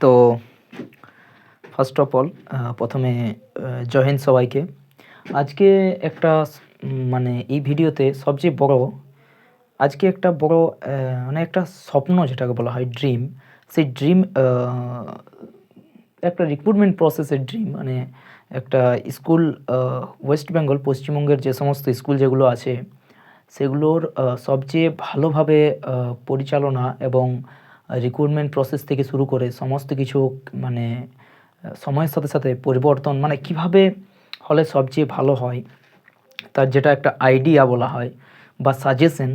তো first of all প্রথমে আহ, জয় হিন্দ সবাইকে। আজকে একটা মানে এই ভিডিওতে সবচেয়ে বড় আজকে একটা বড় মানে একটা স্বপ্ন যেটাকে বলা হয় ড্রিম সেই ড্রিম একটা রিক্রুটমেন্ট প্রসেসের ড্রিম মানে একটা স্কুল ওয়েস্ট বেঙ্গল পশ্চিমবঙ্গের যে সমস্ত স্কুল যেগুলো আছে সেগুলোর সবচেয়ে ভালোভাবে পরিচালনা এবং রিক্রুটমেন্ট প্রসেস থেকে শুরু করে সমস্ত কিছু মানে সময়ের সাথে সাথে পরিবর্তন মানে কীভাবে হলে সবচেয়ে ভালো হয়, তার যেটা একটা আইডিয়া বলা হয় বা সাজেশন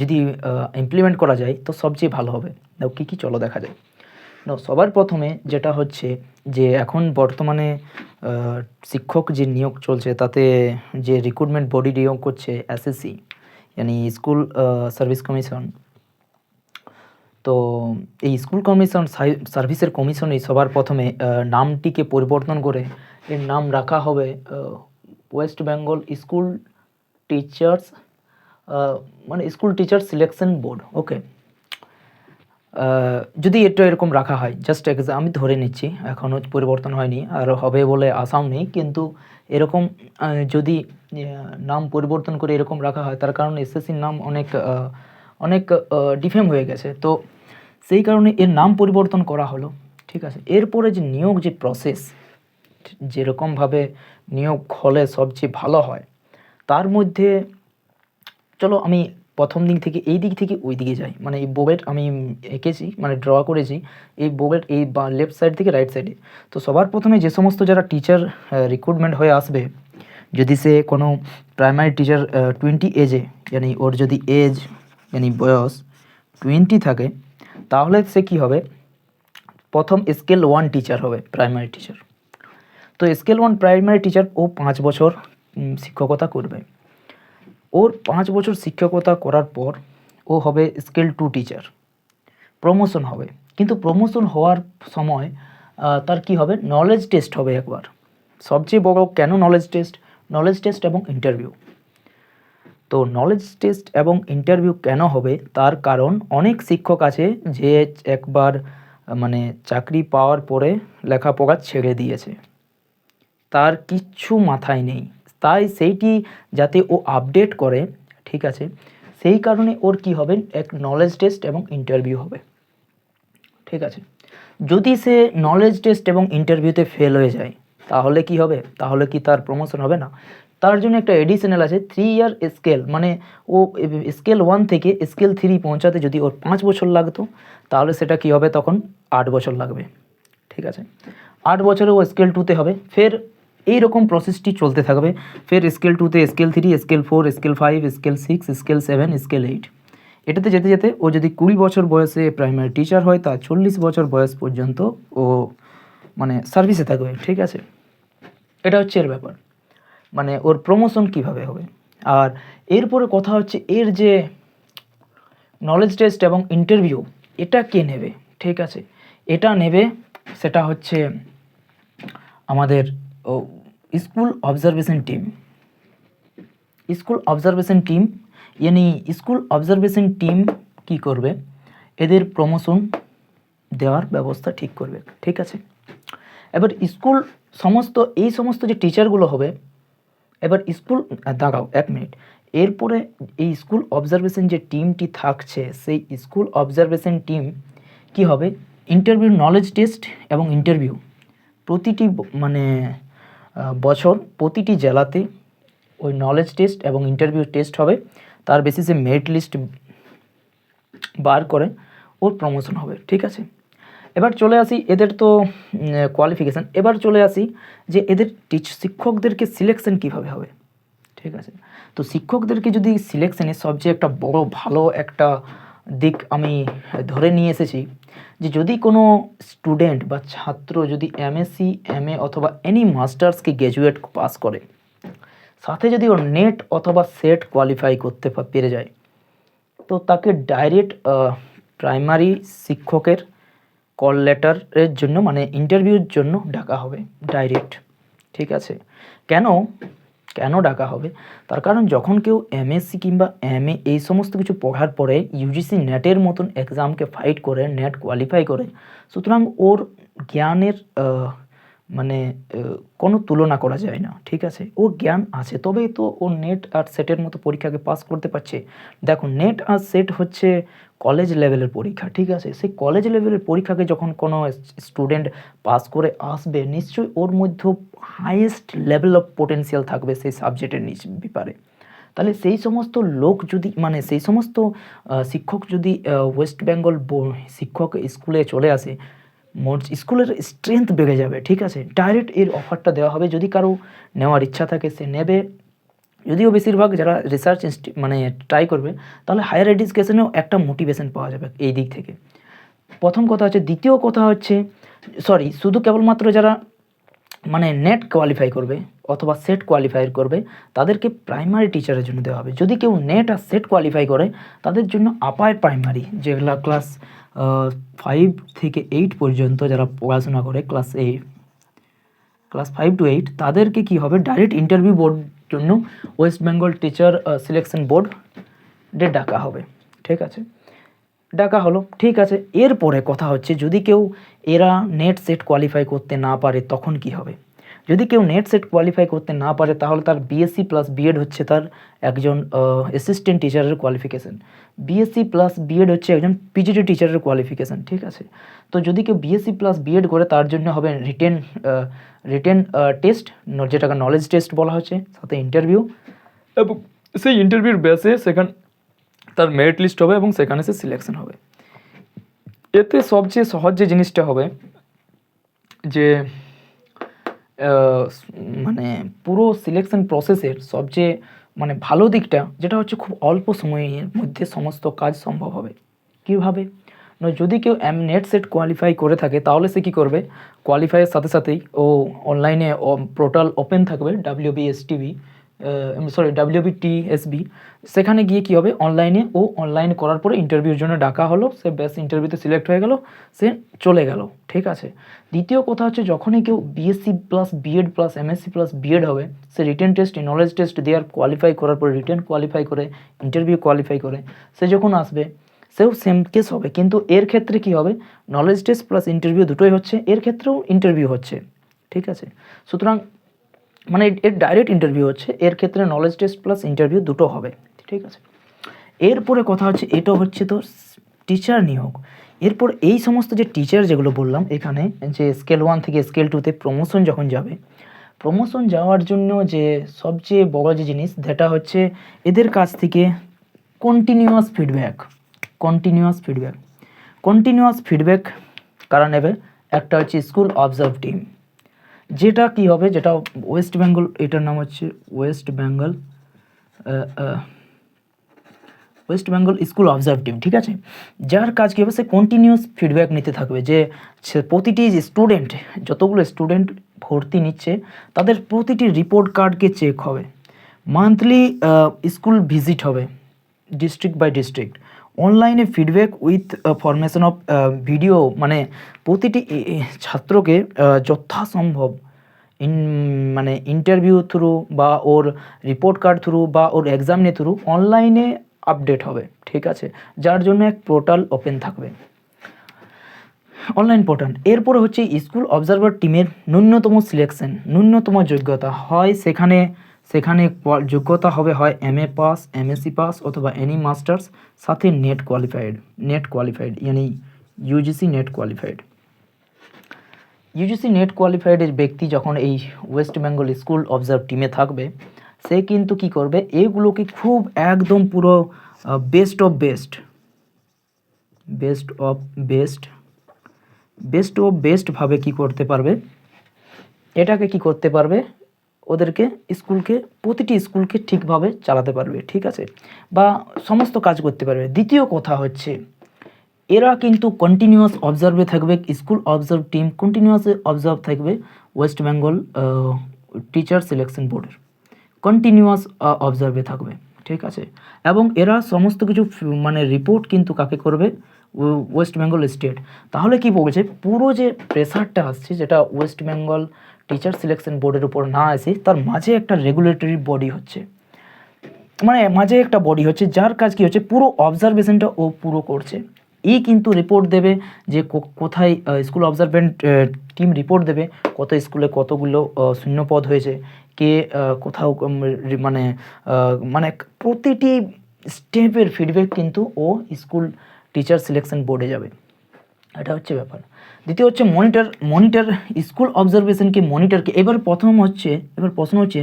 যদি ইমপ্লিমেন্ট করা যায় তো সবচেয়ে ভালো হবে। দেখো কী কী চলো দেখা যায় না সবার প্রথমে যেটা হচ্ছে যে এখন বর্তমানে শিক্ষক যে নিয়োগ চলছে তাতে যে রিক্রুটমেন্ট বডি নিয়োগ করছে এসএসসি মানে স্কুল সার্ভিস কমিশন তো এই স্কুল কমিশন সার্ভিসের কমিশনে সবার প্রথমে নামটিকে পরিবর্তন করে এর নাম রাখা হবে ওয়েস্ট বেঙ্গল স্কুল টিচার্স মানে school teacher selection board okay যদি এটা এরকম রাখা হয় জাস্ট এক্সাম আমি ধরে নিচ্ছি এখনও পরিবর্তন হয়নি, আর হবে বলে আসাও নেই, কিন্তু এরকম যদি নাম পরিবর্তন করে এরকম রাখা হয়, তার কারণ এসএসসির নাম অনেক অনেক ডিফেম হয়ে গেছে। তো সেই কারণে এর নাম পরিবর্তন করা হলো, ঠিক আছে? এরপরে যে নিয়োগ যে প্রসেস যেরকমভাবে নিয়োগ হলে সবচেয়ে ভালো হয়, তার মধ্যে চলো আমি প্রথম দিক থেকে, এই দিক থেকে ওই দিকে যাই। মানে এই বোগেট আমি এঁকেছি মানে ড্র করেছি, এই বোগেট এই বা লেফট সাইড থেকে রাইট সাইডে তো সবার প্রথমে যে সমস্ত যারা টিচার রিক্রুটমেন্ট হয়ে আসবে, যদি সে কোনো প্রাইমারি টিচার টোয়েন্টি এজে মানে ওর যদি এজ মানে বয়স টোয়েন্টি থাকে, তাহলে সে কী হবে? প্রথম স্কেল ওয়ান টিচার হবে প্রাইমারি টিচার তো স্কেল ওয়ান প্রাইমারি টিচার ও পাঁচ বছর শিক্ষকতা করবে। ওর পাঁচ বছর শিক্ষকতা করার পর ও হবে স্কেল টু টিচার প্রমোশন হবে। কিন্তু প্রমোশন হওয়ার সময় তার কি হবে? নলেজ টেস্ট হবে একবার। সবচেয়ে বড় কেন নলেজ টেস্ট নলেজ টেস্ট এবং ইন্টারভিউ তো নলেজ টেস্ট এবং ইন্টারভিউ কেন হবে? তার কারণ অনেক শিক্ষক আছে যে একবার মানে চাকরি পাওয়ার পরে লেখাপড়া ছেড়ে দিয়েছে। তার কিচ্ছু মাথায় নেই। তাই সেইটি যাতে ও আপডেট করে, ঠিক আছে, সেই কারণে ওর কি হবে? এক নলেজ টেস্ট এবং ইন্টারভিউ হবে। ঠিক আছে, যদি সে নলেজ টেস্ট এবং ইন্টারভিউতে ফেল হয়ে যায়, তাহলে কি হবে? তাহলে কি তার প্রমোশন হবে না? তার জন্য একটা এডিশনাল আছে থ্রি ইয়ার স্কেল মানে ও স্কেল ওয়ান থেকে স্কেল থ্রি পৌঁছাতে যদি ওর পাঁচ বছর লাগতো, তাহলে সেটা কি হবে তখন? আট বছর লাগবে। ঠিক আছে? আট বছরে ও স্কেল টুতে হবে। ফের এই রকম প্রসেসটি চলতে থাকবে। ফের স্কেল টুতে scale three scale four scale five scale six scale seven scale eight এটাতে যেতে যেতে ও যদি কুড়ি বছর বয়সে প্রাইমারি টিচার হয় তা চল্লিশ বছর বয়স পর্যন্ত ও মানে সার্ভিসে থাকবে। ঠিক আছে? এটা হচ্ছে এর ব্যাপার। মানে ওর প্রমোশন কীভাবে হবে? আর এরপরে কথা হচ্ছে, এর যে নলেজ টেস্ট এবং ইন্টারভিউ এটা কে নেবে? ঠিক আছে? এটা নেবে, সেটা হচ্ছে আমাদের school observation team school observation team ইয়ানি school observation team কি করবে? এদের প্রমোশন দেওয়ার ব্যবস্থা ঠিক করবে। ঠিক আছে? এবার স্কুল সমস্ত, এই সমস্ত যে টিচারগুলো হবে এবার স্কুল দাঁড়াও এক মিনিট। এরপরে এই স্কুল অবজারভেশন যে টিমটি থাকছে, সেই স্কুল অবজারভেশন টিম কি হবে? ইন্টারভিউ নলেজ টেস্ট এবং ইন্টারভিউ প্রতিটি মানে বছর প্রতিটি জেলাতে ওই নলেজ টেস্ট এবং ইন্টারভিউ টেস্ট হবে। তার বেসিসে মেরিট লিস্ট বার করে ওর প্রমোশন হবে, ঠিক আছে? এবার চলে আসি এদের তো কোয়ালিফিকেশান এবার চলে আসি যে এদের টিচ শিক্ষকদেরকে সিলেকশন কীভাবে হবে, ঠিক আছে? তো শিক্ষকদেরকে যদি সিলেকশনে সবচেয়ে একটা বড়, ভালো একটা দিক আমি ধরে নিয়ে এসেছি, যে যদি কোনো স্টুডেন্ট বা ছাত্র যদি এমএসসি এ অথবা এনি মাস্টার্সকে গ্র্যাজুয়েট পাস করে, সাথে যদি ওর নেট অথবা সেট কোয়ালিফাই করতে পেরে যায়, তো তাকে ডাইরেক্ট প্রাইমারি শিক্ষকের কল লেটারের জন্য মানে ইন্টারভিউর জন্য ডাকা হবে ডাইরেক্ট ঠিক আছে? কেন? কেন ডাকা হবে? তার কারণ যখন কেউ এমএসসি কিংবা এম এই সমস্ত কিছু পড়ার পরে ইউজিসি নেটের মতন এক্সামকে ফাইট করে নেট কোয়ালিফাই করে, সুতরাং ওর জ্ঞানের মানে কোনো তুলনা করা যায় না, ঠিক আছে? ওর জ্ঞান আছে, তবেই তো ও নেট আর সেটের মতো পরীক্ষাকে পাস করতে পারছে। দেখো নেট আর সেট হচ্ছে কলেজ লেভেলের পরীক্ষা, ঠিক আছে? সেই কলেজ লেভেলের পরীক্ষাকে যখন কোনো স্টুডেন্ট পাস করে আসবে, নিশ্চয়ই ওর মধ্যে হাইয়েস্ট লেভেল অফ পোটেনশিয়াল থাকবে সেই সাবজেক্টের ব্যাপারে। তাহলে সেই সমস্ত লোক যদি মানে সেই সমস্ত শিক্ষক যদি ওয়েস্ট বেঙ্গল শিক্ষক স্কুলে চলে আসে মোট স্কুলের স্ট্রেংথ বেড়ে যাবে, ঠিক আছে? ডাইরেক্ট এর অফারটা দেওয়া হবে। যদি কারও নেওয়ার ইচ্ছা থাকে, সে নেবে। যদিও বেশিরভাগ যারা রিসার্চ ইনস্টি মানে ট্রাই করবে, তাহলে হায়ার এডুকেশনেও একটা মোটিভেশন পাওয়া যাবে এই দিক থেকে। প্রথম কথা হচ্ছে, দ্বিতীয় কথা হচ্ছে সরি শুধু কেবলমাত্র যারা মানে নেট কোয়ালিফাই করবে অথবা সেট কোয়ালিফাই করবে, তাদেরকে প্রাইমারি টিচারের জন্য দেওয়া হবে। যদি কেউ নেট আর সেট কোয়ালিফাই করে, তাদের জন্য আপার প্রাইমারি যেগুলা ক্লাস ফাইভ থেকে এইট পর্যন্ত যারা পড়াশোনা করে class eight class five to eight তাদেরকে কি হবে? ডাইরেক্ট ইন্টারভিউ বোর্ড জন্য West Bengal teacher selection board day ডাকা হবে। ঠিক আছে? ডাকা হলো। ঠিক আছে, এরপরে কথা হচ্ছে, যদি কেউ এরা নেট সেট কোয়ালিফাই করতে না পারে, তখন কি হবে? যদি কেউ নেট সেট কোয়ালিফাই করতে না পারে, তাহলে তার বিএসসি প্লাস বিএড হচ্ছে তার একজন অ্যাসিস্ট্যান্ট টিচারের কোয়ালিফিকেশন বিএসসি প্লাস বিএড হচ্ছে একজন পিজিটি টিচারের কোয়ালিফিকেশান ঠিক আছে? তো যদি কেউ বিএসসি প্লাস বিএড করে, তার জন্য হবে রিটেন রিটেন টেস্ট যেটাকে নলেজ টেস্ট বলা হচ্ছে, সাথে ইন্টারভিউ এবং সেই ইন্টারভিউর বেসে সেখান, তার মেরিট লিস্ট হবে এবং সেখানে সে সিলেকশন হবে। এতে সবচেয়ে সহজ যে জিনিসটা হবে, যে মানে পুরো সিলেকশন প্রসেসের সবচেয়ে মানে ভালো দিকটা যেটা হচ্ছে খুব অল্প সময়ের মধ্যে সমস্ত কাজ সম্ভব হবে। কীভাবে? না, যদি কেউ এম নেট সেট কোয়ালিফাই করে থাকে, তাহলে সে কী করবে? কোয়ালিফাইয়ের সাথে সাথেই ও অনলাইনে পোর্টাল ওপেন থাকবে W B S TV sorry WB TSB সেখানে গিয়ে কী হবে? অনলাইনে ও অনলাইন করার পরে ইন্টারভিউর জন্য ডাকা হলো, সে ব্যাস ইন্টারভিউতে সিলেক্ট হয়ে গেল, সে চলে গেল, ঠিক আছে? দ্বিতীয় কথা হচ্ছে, যখনই কেউ BSc plus BEd plus MSc plus BEd হবে, সে রিটেন টেস্ট নলেজ টেস্ট দেওয়ার কোয়ালিফাই করার পরে রিটেন কোয়ালিফাই করে ইন্টারভিউ কোয়ালিফাই করে, সে যখন আসবে, সেও সেম কেস হবে। কিন্তু এর ক্ষেত্রে কি হবে? নলেজ টেস্ট প্লাস ইন্টারভিউ দুটোই হচ্ছে, এর ক্ষেত্রেও ইন্টারভিউ হচ্ছে, ঠিক আছে? সুতরাং মানে এর ডাইরেক্ট ইন্টারভিউ হচ্ছে। এর ক্ষেত্রে নলেজ টেস্ট প্লাস ইন্টারভিউ দুটো হবে। ঠিক আছে? এরপরে কথা হচ্ছে, এটা হচ্ছে তো টিচার নিয়োগ। এরপর এই সমস্ত যে টিচার যেগুলো বললাম এখানে, যে স্কেল ওয়ান থেকে স্কেল টুতে প্রমোশন যখন যাবে প্রমোশন যাওয়ার জন্য যে সবচেয়ে বড় যে জিনিস যেটা হচ্ছে এদের কাছ থেকে continuous feedback continuous feedback continuous feedback কারা নেবে? একটা হচ্ছে স্কুল অবজার্ভ টিম যেটা কি হবে, যেটা ওয়েস্ট বেঙ্গল এটার নাম হচ্ছে West Bengal West Bengal school observe team ঠিক আছে? যার কাজ কী হবে, সে কন্টিনিউস ফিডব্যাক নিতে থাকবে যে প্রতিটি স্টুডেন্ট যতগুলো স্টুডেন্ট ভর্তি নিচ্ছে, তাদের প্রতিটি রিপোর্ট কার্ডকে চেক হবে। মান্থলি স্কুল ভিজিট হবে ডিস্ট্রিক্ট বাই ডিস্ট্রিক্ট অনলাইনে feedback with formation of video মানে প্রতিটি ছাত্রকে যথাসম্ভব ইন মানে ইন্টারভিউ থ্রু বা ওর রিপোর্ট কার্ড থ্রু বা ওর এক্সামিনের থ্রু অনলাইনে আপডেট হবে, ঠিক আছে? যার জন্য এক পোর্টাল ওপেন থাকবে। অনলাইন পোর্টাল এরপরে হচ্ছে স্কুল অবজারভার টিমের ন্যূনতম সিলেকশন ন্যূনতম যোগ্যতা। হয় সেখানে সেখানে যোগ্যতা হবে হয় M A pass MSc pass অথবা এনি মাস্টার্স সাথে NET qualified NET qualified ইয়ানি UGC NET qualified UGC NET কোয়ালিফাইডের ব্যক্তি যখন এই ওয়েস্ট বেঙ্গল স্কুল অবজার্ভ টিমে থাকবে, সে কিন্তু কি করবে? এগুলোকে খুব একদম পুরো best of best best of best best of বেস্টভাবে কি করতে পারবে? এটাকে কি করতে পারবে? ওদেরকে স্কুলকে, প্রতিটি স্কুলকে ঠিকভাবে চালাতে পারবে, ঠিক আছে? বা সমস্ত কাজ করতে পারবে। দ্বিতীয় কথা হচ্ছে, এরা কিন্তু কন্টিনিউয়াস অবজার্ভে থাকবে school observe team continuous observe থাকবে ওয়েস্ট বেঙ্গল টিচার সিলেকশন বোর্ডের কন্টিনিউয়াস অবজার্ভে থাকবে, ঠিক আছে? এবং এরা সমস্ত কিছু মানে রিপোর্ট কিন্তু কাকে করবে? ওয়েস্ট বেঙ্গল স্টেট তাহলে কি বলছে? পুরো যে প্রেসারটা আসছে, যেটা ওয়েস্ট বেঙ্গল টিচার সিলেকশন বোর্ডের উপর না এসে তার মাঝে একটা রেগুলেটরি বডি হচ্ছে। মানে মাঝে একটা বডি হচ্ছে, যার কাজ কি হচ্ছে, পুরো অবজারভেশনটা ও পুরো করছে। ই কিন্তু রিপোর্ট দেবে যে কোথায় স্কুল অবজারভেন্ট টিম রিপোর্ট দেবে, কত স্কুলে কতগুলো শূন্যপদ হয়েছে, কে কোথাও মানে মানে প্রতিটি স্টেপের ফিডব্যাক কিন্তু ও স্কুল টিচার সিলেকশন বোর্ডে যাবে। এটা হচ্ছে ব্যাপার। দ্বিতীয় হচ্ছে মনিটর মনিটর স্কুল অবজারভেশনকে মনিটরকে এবার প্রথম হচ্ছে, এবার প্রশ্ন হচ্ছে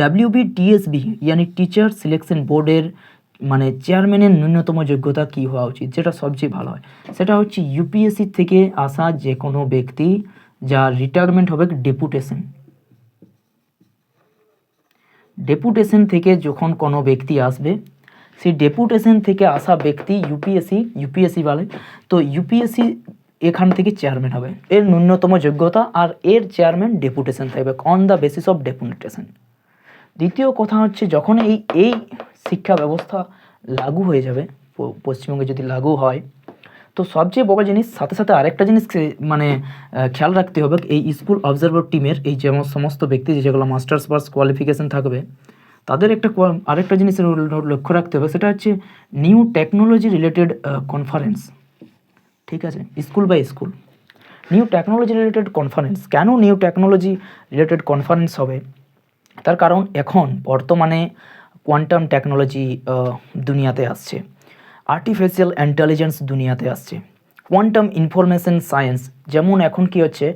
ডাব্লিউবি টিএসবি ইয়ানি টিচার সিলেকশন বোর্ডের মানে চেয়ারম্যানের ন্যূনতম যোগ্যতা কী হওয়া উচিত? যেটা সবচেয়ে ভালো হয়। সেটা হচ্ছে ইউপিএসসি থেকে আসা যে কোনো ব্যক্তি যার রিটায়ারমেন্ট হবে ডেপুটেশন ডেপুটেশন থেকে যখন কোনো ব্যক্তি আসবে, সেই ডেপুটেশন থেকে আসা ব্যক্তি ইউপিএসসি ইউপিএসসি বলে। তো ইউপিএসসি এখান থেকে চেয়ারম্যান হবে। এর ন্যূনতম যোগ্যতা আর এর চেয়ারম্যান ডেপুটেশন থাকবে on the basis of deputation দ্বিতীয় কথা হচ্ছে, যখন এই এই শিক্ষা ব্যবস্থা লাগু হয়ে যাবে পশ্চিমবঙ্গে যদি লাগু হয়, তো সবচেয়ে বড় জিনিস, সাথে সাথে আরেকটা জিনিস মানে খেয়াল রাখতে হবে এই স্কুল অবজারভার টিমের এই যেমন সমস্ত ব্যক্তি যেগুলো মাস্টার্স পাস কোয়ালিফিকেশন থাকবে, তাদের একটা আরেকটা জিনিসের লক্ষ্য রাখতে হবে, সেটা হচ্ছে নিউ টেকনোলজি রিলেটেড কনফারেন্স ঠিক আছে? School by school new technology related conference কেন নিউ টেকনোলজি রিলেটেড কনফারেন্স হবে? তার কারণ এখন বর্তমানে কোয়ান্টাম টেকনোলজি দুনিয়াতে আসছে। আর্টিফিশিয়াল ইন্টেলিজেন্স দুনিয়াতে আসছে। কোয়ান্টাম ইনফরমেশন সায়েন্স যেমন এখন কি হচ্ছে?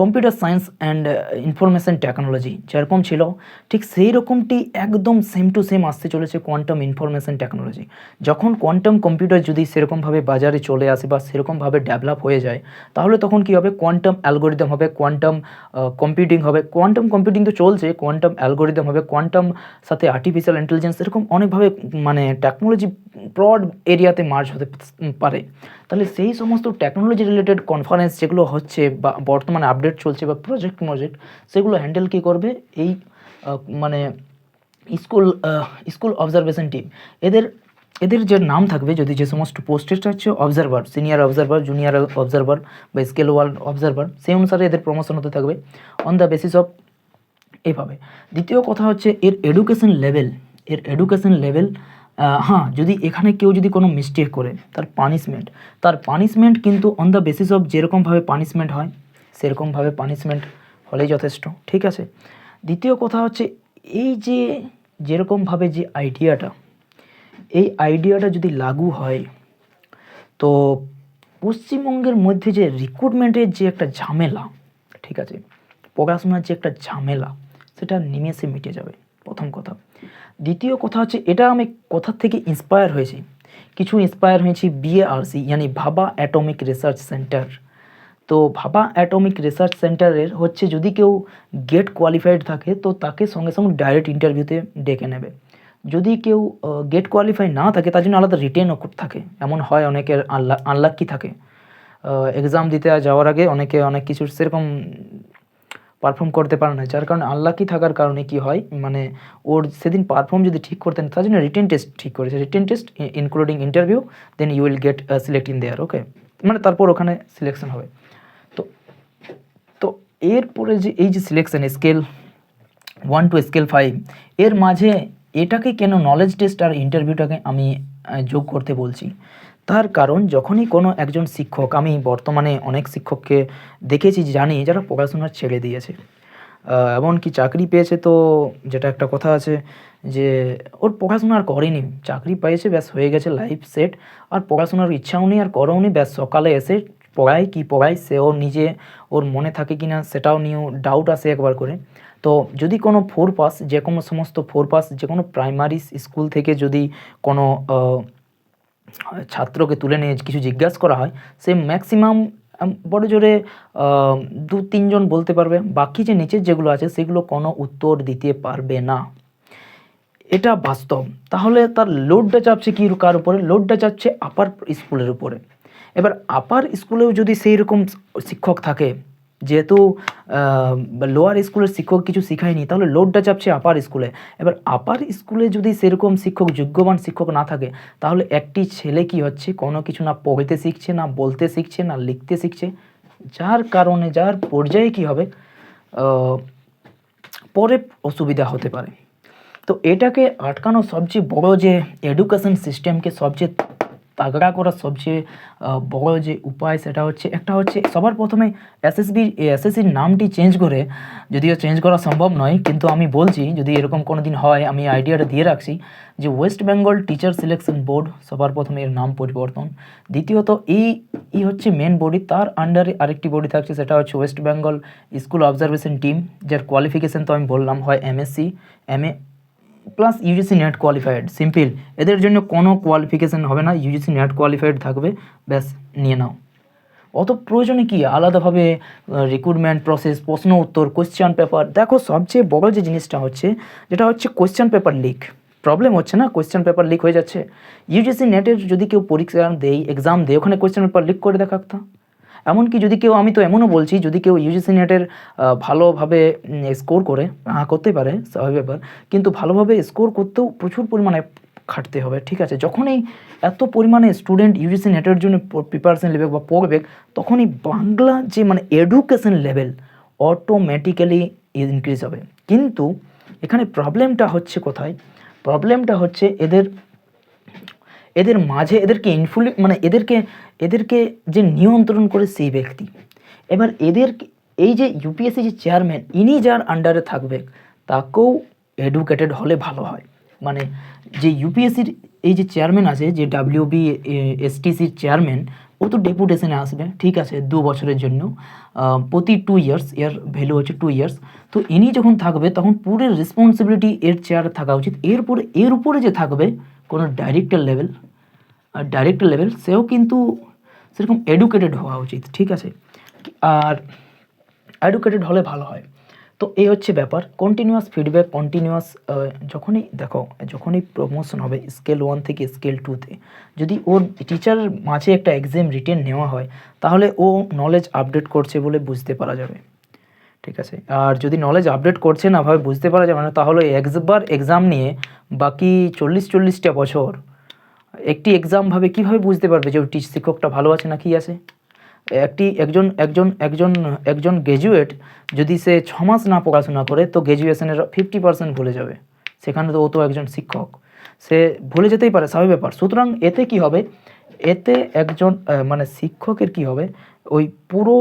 Computer science and information technology যেরকম ছিল, ঠিক সেই রকমটি একদম সেম টু সেম আসতে চলেছে কোয়ান্টাম ইনফরমেশন টেকনোলজি যখন কোয়ান্টাম কম্পিউটার যদি সেরকমভাবে বাজারে চলে আসে বা সেরকমভাবে ডেভেলপ হয়ে যায়, তাহলে তখন কি হবে? কোয়ান্টাম অ্যালগোরিদম হবে কোয়ান্টাম কম্পিউটিং হবে। কোয়ান্টাম কম্পিউটিং তো চলছে কোয়ান্টাম অ্যালগোরিদম হবে কোয়ান্টাম সাথে আর্টিফিশিয়াল ইন্টেলিজেন্স এরকম অনেকভাবে মানে টেকনোলজি ব্রড এরিয়াতে মার্জ হতে পারে। তাহলে সেই সমস্ত টেকনোলজি রিলেটেড কনফারেন্স যেগুলো হচ্ছে বা বর্তমানে আপডেট চলছে বা প্রজেক্ট প্রজেক্ট সেগুলো হ্যান্ডেল কী করবে? এই মানে স্কুল স্কুল অবজারভেশন টিম এদের এদের যে নাম থাকবে, যদি যে সমস্ত পোস্টেজটা হচ্ছে observer senior observer junior observer বা স্কেল ওয়ার্ল্ড অবজারভার সেই অনুসারে এদের প্রমোশন হতে থাকবে অন দ্য বেসিস অফ এইভাবে দ্বিতীয় কথা হচ্ছে এর এডুকেশন লেভেল এর এডুকেশন লেভেল হ্যাঁ যদি এখানে কেউ যদি কোনো মিস্টেক করে, তার পানিশমেন্ট তার পানিশমেন্ট কিন্তু অন দ্য বেসিস অফ যেরকমভাবে পানিশমেন্ট হয়, সেরকমভাবে পানিশমেন্ট হলেই যথেষ্ট, ঠিক আছে? দ্বিতীয় কথা হচ্ছে, এই যে যেরকমভাবে যে আইডিয়াটা এই আইডিয়াটা যদি লাগু হয়, তো পশ্চিমবঙ্গের মধ্যে যে রিক্রুটমেন্টের যে একটা ঝামেলা, ঠিক আছে? পড়াশোনার যে একটা ঝামেলা, সেটা নিমেষে মিটে যাবে, প্রথম কথা। দ্বিতীয় কথা হচ্ছে, এটা আমি কোথার থেকে ইন্সপায়ার হয়েছি? কিছু ইন্সপায়ার হয়েছি বিএআরসি ইয়ানি ভাবা অ্যাটমিক রিসার্চ সেন্টার তো ভাবা অ্যাটমিক রিসার্চ সেন্টারের হচ্ছে, যদি কেউ গেট কোয়ালিফাইড থাকে, তো তাকে সঙ্গে সঙ্গে ডাইরেক্ট ইন্টারভিউতে ডেকে নেবে। যদি কেউ গেট কোয়ালিফাই না থাকে, তার জন্য আলাদা রিটেনও থাকে। এমন হয় অনেকের আনলা আনলাক্কি থাকে। এক্সাম দিতে যাওয়ার আগে অনেকে অনেক কিছু সেরকম পারফর্ম করতে পারে না। যার কারণে আনলাকি থাকার কারণে কি হয় মানে ওর সেদিন পারফর্ম যদি ঠিক করতেন, তার জন্য রিটেন টেস্ট ঠিক করেছে। Written test including interview then you will get select in there okay মানে তারপর ওখানে সিলেকশন হবে। তো তো এরপরে যে এই যে selection scale one two scale five এর মাঝে এটাকে কেন নলেজ টেস্ট আর ইন্টারভিউটাকে আমি যোগ করতে বলছি? তার কারণ, যখনই কোনো একজন শিক্ষক, আমি বর্তমানে অনেক শিক্ষককে দেখেছি, জানি যারা পড়াশোনা ছেড়ে দিয়েছে। এমনকি চাকরি পেয়েছে তো, যেটা একটা কথা আছে যে, ওর পড়াশোনা আর করেনি। চাকরি পেয়েছে, ব্যাস হয়ে গেছে লাইফ সেট আর পড়াশোনার ইচ্ছাও নেই, আর করেও নি ব্যাস সকালে এসে পড়ায় কি পড়ায়, সেও নিজে ওর মনে থাকে কি না, সেটাও নিয়েও ডাউট আসে একবার করে। তো যদি কোনো ফোর পাস যে কোনো সমস্ত ফোর পাস যে কোনো প্রাইমারি স্কুল থেকে যদি কোনো ছাত্রকে তুলে নিয়ে কিছু জিজ্ঞাসা করা হয়, সে ম্যাক্সিমাম বড় জোরে দু তিনজন বলতে পারবে। বাকি যে নিচের যেগুলো আছে, সেগুলো কোনো উত্তর দিতে পারবে না। এটা বাস্তব। তাহলে তার লোডটা চাপছে কি কার উপরে? লোডটা চাপছে আপার স্কুলের উপরে। এবার আপার স্কুলেও যদি সেই রকম শিক্ষক থাকে যেহেতু লোয়ার স্কুলের শিক্ষক কিছু শেখায়নি, তাহলে লোডটা চাপছে আপার স্কুলে এবার আপার স্কুলে যদি সেরকম শিক্ষক, যোগ্যবান শিক্ষক না থাকে, তাহলে একটি ছেলে কি হচ্ছে? কোনো কিছু না পড়তে শিখছে, না বলতে শিখছে, না লিখতে শিখছে। যার কারণে, যার পর্যায়ে কি হবে? পরে অসুবিধা হতে পারে। তো এটাকে আটকানো সবচেয়ে বড় যে এডুকেশন সিস্টেমকে সবচেয়ে তাগড়া করার সবচেয়ে বড় যে উপায় সেটা হচ্ছে, একটা হচ্ছে সবার প্রথমে এসএসবি এসএসসির নামটি চেঞ্জ করে, যদিও চেঞ্জ করা সম্ভব নয়, কিন্তু আমি বলছি, যদি এরকম কোনো দিন হয়, আমি আইডিয়াটা দিয়ে রাখছি যে West Bengal teacher selection board সবার প্রথমে এর নাম পরিবর্তন। দ্বিতীয়ত, এই এই হচ্ছে মেন বডি তার আন্ডারে আরেকটি বডি থাকছে, সেটা হচ্ছে West Bengal school observation team যার কোয়ালিফিকেশন তো আমি বললাম, হয় MSc MA plus UGC NET qualified simple এদের জন্য কোনো কোয়ালিফিকেশন হবে না। ইউজিসি নেট কোয়ালিফাইড থাকবে। ব্যাস, নিয়ে নাও। অত প্রয়োজনে কি? আলাদাভাবে রিক্রুটমেন্ট প্রসেস প্রশ্ন উত্তর কোয়েশ্চেন পেপার দেখো, সবচেয়ে বড় যে জিনিসটা হচ্ছে, যেটা হচ্ছে কোয়েশ্চেন পেপার লিক প্রবলেম হচ্ছে না? কোয়েশ্চেন পেপার লিক হয়ে যাচ্ছে। ইউজিসি নেটের যদি কেউ পরীক্ষা দেয় এক্সাম দেয়, ওখানে কোয়েশ্চেন পেপার লিক করে দেখাতো এমনকি যদি কেউ, আমি তো এমনও বলছি, যদি কেউ ইউজিসি নেটের ভালোভাবে স্কোর করে হ্যাঁ করতেই পারে, স্বাভাবিক ব্যাপার, কিন্তু ভালোভাবে স্কোর করতেও প্রচুর পরিমাণে খাটতে হবে, ঠিক আছে? যখনই এত পরিমাণে স্টুডেন্ট ইউজিসি নেটের জন্য প্রিপারেশন নেবে বা পড়বে, তখনই বাংলা যে মানে এডুকেশন লেভেল অটোমেটিক্যালি ইনক্রিজ হবে। কিন্তু এখানে প্রবলেমটা হচ্ছে কোথায়? প্রবলেমটা হচ্ছে এদের এদের মাঝে এদেরকে ইনফ্লু মানে এদেরকে এদেরকে যে নিয়ন্ত্রণ করে সেই ব্যক্তি। এবার এদের এই যে ইউপিএসসি যে চেয়ারম্যান ইনি যার আন্ডারে থাকবে তাকেও এডুকেটেড হলে ভালো হয়। মানে যে ইউপিএসসির এই যে চেয়ারম্যান আছে, যে ডাব্লিউবি এসটিসির চেয়ারম্যান ও তো ডেপুটেশনে আসবে, ঠিক আছে, দু বছরের জন্য। প্রতি টু ইয়ার্স এর ভ্যালু হচ্ছে টু ইয়ার্স তো ইনি যখন থাকবে, তখন পুরো রেসপন্সিবিলিটি এর চেয়ারে থাকা উচিত। এরপরে, এর উপরে যে থাকবে, কোনো ডাইরেক্টর লেভেল ডাইরেক্টর লেভেল সেও কিন্তু সেরকম এডুকেটেড হওয়া উচিত, ঠিক আছে? আর এডুকেটেড হলে ভালো হয়। তো এই হচ্ছে ব্যাপার। কন্টিনিউয়াস ফিডব্যাক কন্টিনিউয়াস যখনই দেখো, যখনই প্রমোশন হবে স্কেল ওয়ান থেকে স্কেল টুতে যদি ওর টিচার মাঝে একটা এক্সাম রিটেন নেওয়া হয়, তাহলে ও নলেজ আপডেট করছে বলে বুঝতে পারা যাবে। ঠিক আছে? আর যদি নলেজ আপডেট করছে না, ভাবে বুঝতে পারা যাবে না, তাহলে একবার এক্সাম নিয়ে বাকি চল্লিশ চল্লিশটা বছর একটি এক্সাম ভাবে কীভাবে বুঝতে পারবে যে ওই শিক্ষকটা ভালো আছে না কি আছে? একটি একজন একজন একজন একজন গ্র্যাজুয়েট যদি সে ছ মাস না পড়াশোনা করে, তো গ্র্যাজুয়েশনের ফিফটি পার্সেন্ট ভুলে যাবে। সেখানে তো ও তো একজন শিক্ষক। সে ভুলে যেতেই পারে, স্বাভাবিক ব্যাপার। সুতরাং এতে কি হবে? এতে একজন মানে শিক্ষকের কি হবে? ওই পুরো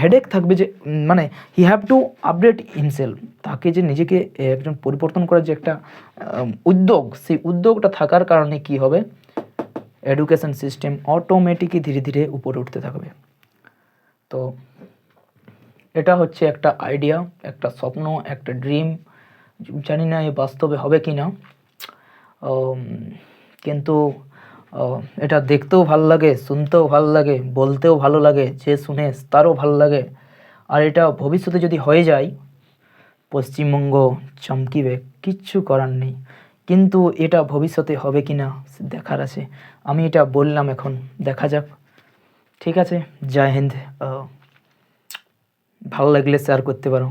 হেডেক থাকবে যে মানে he have to update himself তাকে যে নিজেকে একজন পরিবর্তন করার যে একটা উদ্যোগ, সেই উদ্যোগটা থাকার কারণে কি হবে? এডুকেশন সিস্টেম অটোমেটিকই ধীরে ধীরে উপরে উঠতে থাকবে। তো এটা হচ্ছে একটা আইডিয়া একটা স্বপ্ন, একটা ড্রিম জানি না এ বাস্তবে হবে কি না কিন্তু এটা দেখতেও ভালো লাগে, শুনতেও ভালো লাগে, বলতেও ভালো লাগে, যে শুনে তারও ভালো লাগে। আর এটা ভবিষ্যতে যদি হয়ে যায়, পশ্চিমবঙ্গ চমকিবে, কিচ্ছু করার নেই। কিন্তু এটা ভবিষ্যতে হবে কি না দেখার আছে। আমি এটা বললাম এখন, দেখা যাক। ঠিক আছে, জয় হিন্দ। ভালো লাগলে শেয়ার করতে পারো।